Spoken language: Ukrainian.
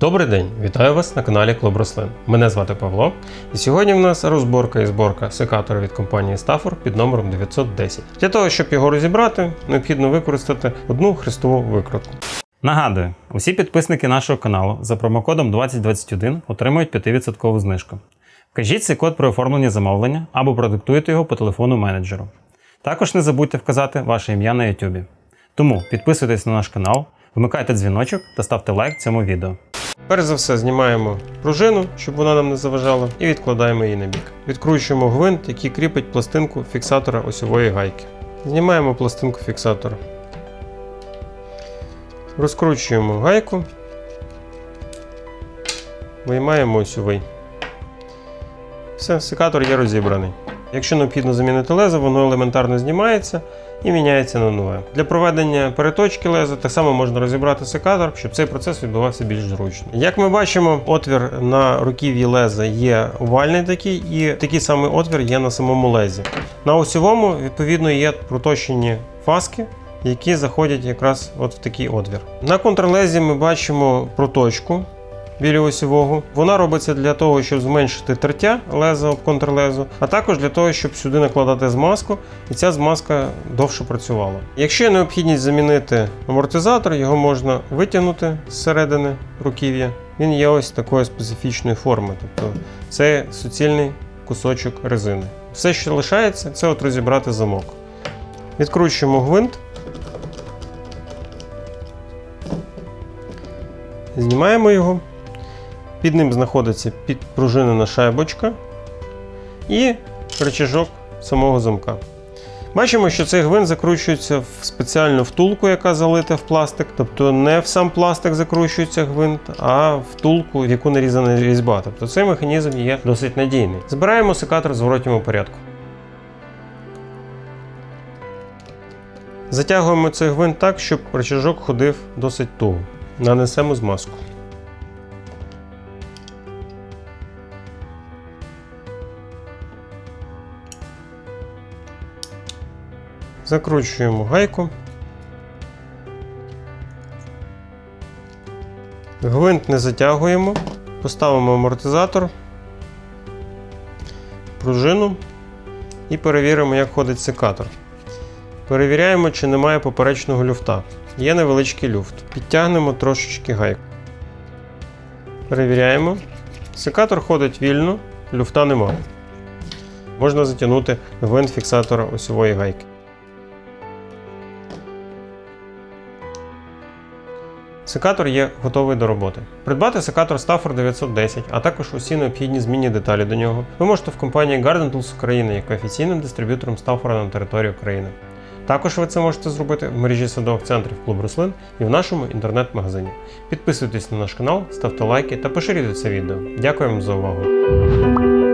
Добрий день, вітаю вас на каналі Клуб Рослин. Мене звати Павло, і сьогодні в нас розборка і зборка секатора від компанії Stafford під номером 910. Для того, щоб його розібрати, необхідно використати одну хрестову викрутку. Нагадую, усі підписники нашого каналу за промокодом 2021 отримують 5% знижку. Вкажіть цей код при оформленні замовлення або продиктуйте його по телефону менеджеру. Також не забудьте вказати ваше ім'я на YouTube. Тому підписуйтесь на наш канал, вмикайте дзвіночок та ставте лайк цьому відео. Перш за все знімаємо пружину, щоб вона нам не заважала, і відкладаємо її на бік. Відкручуємо гвинт, який кріпить пластинку фіксатора осьової гайки. Знімаємо пластинку фіксатора. Розкручуємо гайку. Виймаємо осьовий. Все, секатор є розібраний. Якщо необхідно замінити лезо, воно елементарно знімається і міняється на нове. Для проведення переточки леза так само можна розібрати секатор, щоб цей процес відбувався більш зручно. Як ми бачимо, отвір на руків'ї леза є овальний такий, і такий самий отвір є на самому лезі. На осьовому, відповідно, є проточені фаски. Які заходять якраз от в такий отвір. На контрлезі ми бачимо проточку біля осьового. Вона робиться для того, щоб зменшити тертя леза об контрлезу, а також для того, щоб сюди накладати змазку, і ця змазка довше працювала. Якщо є необхідність замінити амортизатор, його можна витягнути з середини руків'я. Він є ось такої специфічної форми, тобто це суцільний кусочок резини. Все, що лишається, це от розібрати замок. Відкручуємо гвинт. Знімаємо його. Під ним знаходиться підпружинена шайбочка і рычажок самого замка. Бачимо, що цей гвинт закручується в спеціальну втулку, яка залита в пластик. Тобто не в сам пластик закручується гвинт, а втулку, в яку нарізана різьба. Тобто цей механізм є досить надійний. Збираємо секатор в зворотньому порядку. Затягуємо цей гвинт так, щоб рычажок ходив досить туго. Нанесемо змазку. Закручуємо гайку. Гвинт не затягуємо. Поставимо амортизатор, пружину і перевіримо, як ходить секатор. Перевіряємо, чи немає поперечного люфта. Є невеличкий люфт. Підтягнемо трошечки гайку. Перевіряємо. Секатор ходить вільно, люфта немає. Можна затягнути гвинт фіксатора осьової гайки. Секатор є готовий до роботи. Придбати секатор Stafford 910, а також усі необхідні змінні деталі до нього, ви можете в компанії Garden Tools України як офіційним дистриб'ютором Stafford на території України. Також ви це можете зробити в мережі садових центрів клуб рослин і в нашому інтернет-магазині. Підписуйтесь на наш канал, ставте лайки та поширюйте це відео. Дякуємо за увагу!